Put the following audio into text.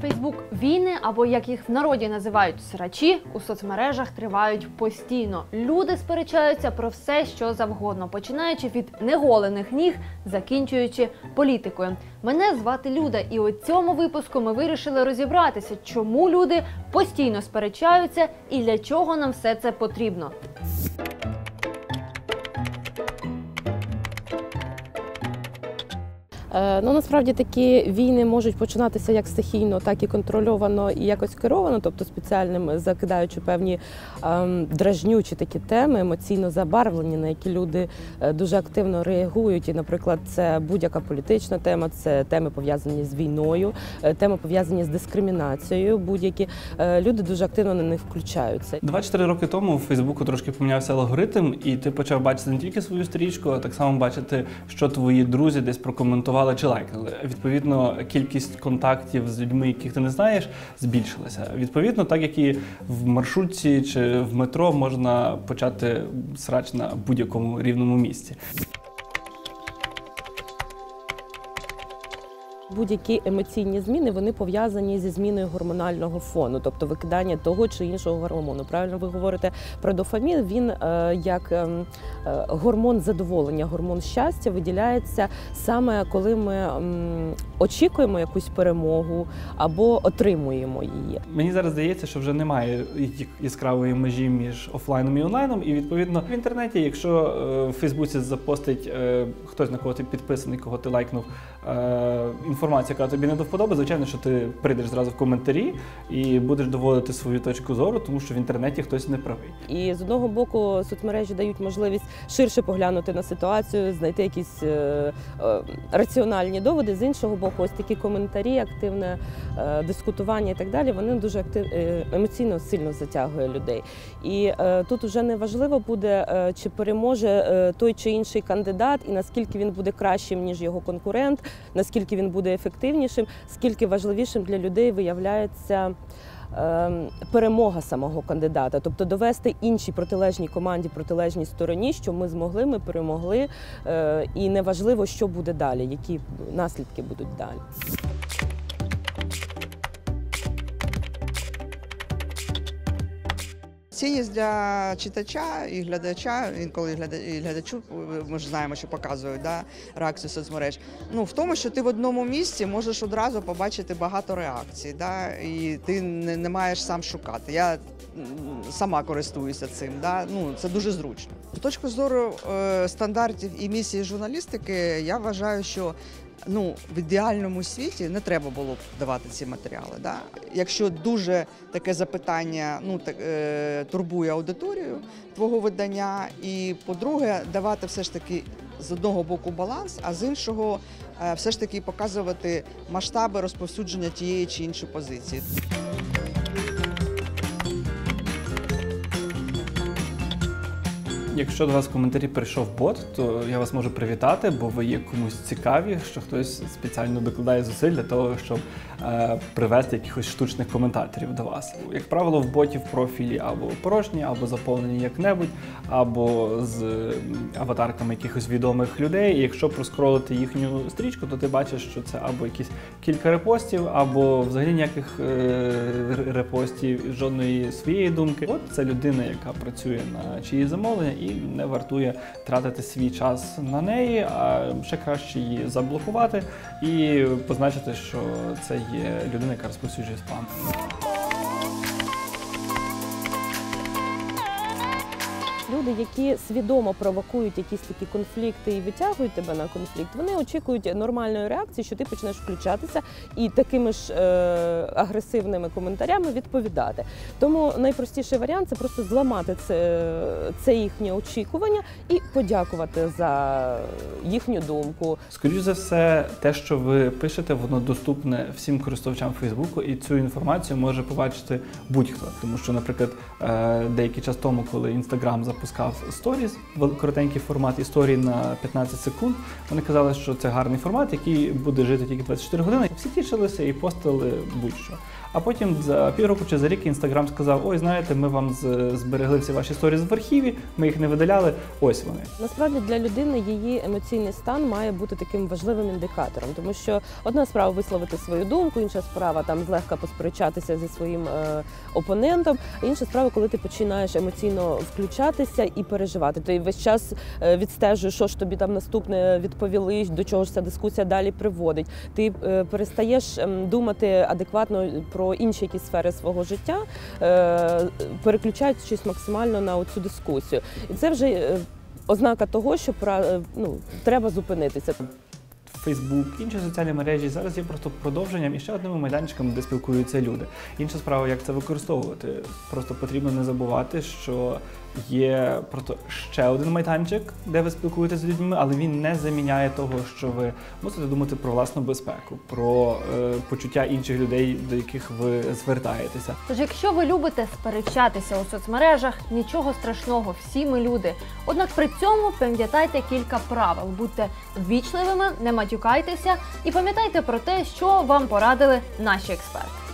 Фейсбук війни, або як їх в народі називають срачі, у соцмережах тривають постійно. Люди сперечаються про все, що завгодно, починаючи від неголених ніг, закінчуючи політикою. Мене звати Люда, і у цьому випуску ми вирішили розібратися, чому люди постійно сперечаються і для чого нам все це потрібно. Ну насправді такі війни можуть починатися як стихійно, так і контрольовано і якось керовано, тобто спеціальним закидаючи певні ем, дражнючі такі теми, емоційно забарвлені, на які люди е, дуже активно реагують. І, наприклад, це будь-яка політична тема, це теми пов'язані з війною, е, теми пов'язані з дискримінацією. Будь-які Е, люди дуже активно на них включаються. 24 роки тому у Фейсбуку трошки помінявся алгоритм, і ти почав бачити не тільки свою стрічку, а так само бачити, що твої друзі десь прокоментували чи лайкнули. Відповідно, кількість контактів з людьми, яких ти не знаєш, збільшилася. Відповідно, так як і в маршрутці чи в метро можна почати срач на будь-якому рівному місці. Будь-які емоційні зміни вони пов'язані зі зміною гормонального фону, тобто викидання того чи іншого гормону. Правильно ви говорите про дофамін. Він е, як ем, е, гормон задоволення, гормон щастя виділяється саме коли ми очікуємо якусь перемогу або отримуємо її. Мені зараз здається, що вже немає яскравої межі між офлайном і онлайном. І відповідно в інтернеті, якщо е, в Фейсбуці запостить хтось на кого ти підписаний, кого ти лайкнув інформацію, яка тобі не до вподоби, звичайно, що ти прийдеш зразу в коментарі і будеш доводити свою точку зору, тому що в інтернеті хтось не правий. І з одного боку соцмережі дають можливість ширше поглянути на ситуацію, знайти якісь е, е, раціональні доводи. З іншого боку, ось такі коментарі, активне е, дискутування і так далі. Вони дуже актив, е, емоційно сильно затягує людей. І е, тут вже не важливо буде, е, чи переможе е, той чи інший кандидат, і наскільки він буде кращим ніж його конкурент, наскільки він буде ефективнішим, скільки важливішим для людей виявляється ем, перемога самого кандидата, тобто довести іншій протилежній команді, протилежній стороні, що ми змогли, ми перемогли, е, і неважливо, що буде далі, які наслідки будуть далі. Цінність для читача і глядача, інколи і глядачу, ми ж знаємо, що показують да, реакцію соцмереж. Ну, в тому, що ти в одному місці можеш одразу побачити багато реакцій, да, і ти не, не маєш сам шукати. Я сама користуюся цим. Да, ну, це дуже зручно. З точки зору е, стандартів і місії журналістики, я вважаю, що ну, в ідеальному світі не треба було б давати ці матеріали. Да? Якщо дуже таке запитання ну, так, е, турбує аудиторію твого видання, і по-друге, давати все ж таки з одного боку баланс, а з іншого е, все ж таки показувати масштаби розповсюдження тієї чи іншої позиції. Якщо до вас в коментарі прийшов бот, то я вас можу привітати, бо ви є комусь цікаві, що хтось спеціально докладає зусиль для того, щоб е, привести якихось штучних коментаторів до вас. Як правило, в ботів профілі або порожні, або заповнені як-небудь, або з аватарками якихось відомих людей. І якщо проскролити їхню стрічку, то ти бачиш, що це або якісь кілька репостів, або взагалі ніяких е, репостів, жодної своєї думки. От це людина, яка працює на чиї замовлення і не вартує тратити свій час на неї, а ще краще її заблокувати і позначити, що це є людина, яка розповсюджує спам. Люди, які свідомо провокують якісь такі конфлікти і витягують тебе на конфлікт, вони очікують нормальної реакції, що ти почнеш включатися і такими ж е, агресивними коментарями відповідати. Тому найпростіший варіант це просто зламати це, це їхнє очікування і подякувати за їхню думку. Скоріше за все, те, що ви пишете, воно доступне всім користувачам Фейсбуку, і цю інформацію може побачити будь-хто. Тому що, наприклад, е, деякий час тому, коли Інстаграм запускав запускав сторіс, коротенький формат історії на 15 секунд. Вони казали, що це гарний формат, який буде жити тільки 24 години. Всі тішилися і постили будь-що. А потім за півроку чи за рік інстаграм сказав: Ой, знаєте, ми вам зберегли всі ваші сторіс в архіві, ми їх не видаляли. Ось вони. Насправді для людини її емоційний стан має бути таким важливим індикатором, тому що одна справа висловити свою думку, інша справа там злегка посперечатися зі своїм е, опонентом, інша справа, коли ти починаєш емоційно включатися і переживати. Ти весь час е, відстежуєш, що ж тобі там наступне відповіли, до чого ж ця дискусія далі приводить. Ти е, перестаєш ем, думати адекватно про інші якісь сфери свого життя, е, переключаючись максимально на цю дискусію. І це вже ознака того, що ну, треба зупинитися. Фейсбук, інші соціальні мережі зараз є просто продовженням і ще одними майданчиками, де спілкуються люди. Інша справа, як це використовувати. Просто потрібно не забувати, що є просто ще один майданчик, де ви спілкуєтеся з людьми, але він не заміняє того, що ви мусите думати про власну безпеку, про е, почуття інших людей, до яких ви звертаєтеся. Тож, якщо ви любите сперечатися у соцмережах, нічого страшного, всі ми люди. Однак при цьому пам'ятайте кілька правил: будьте ввічливими, не матюкайтеся і пам'ятайте про те, що вам порадили наші експерти.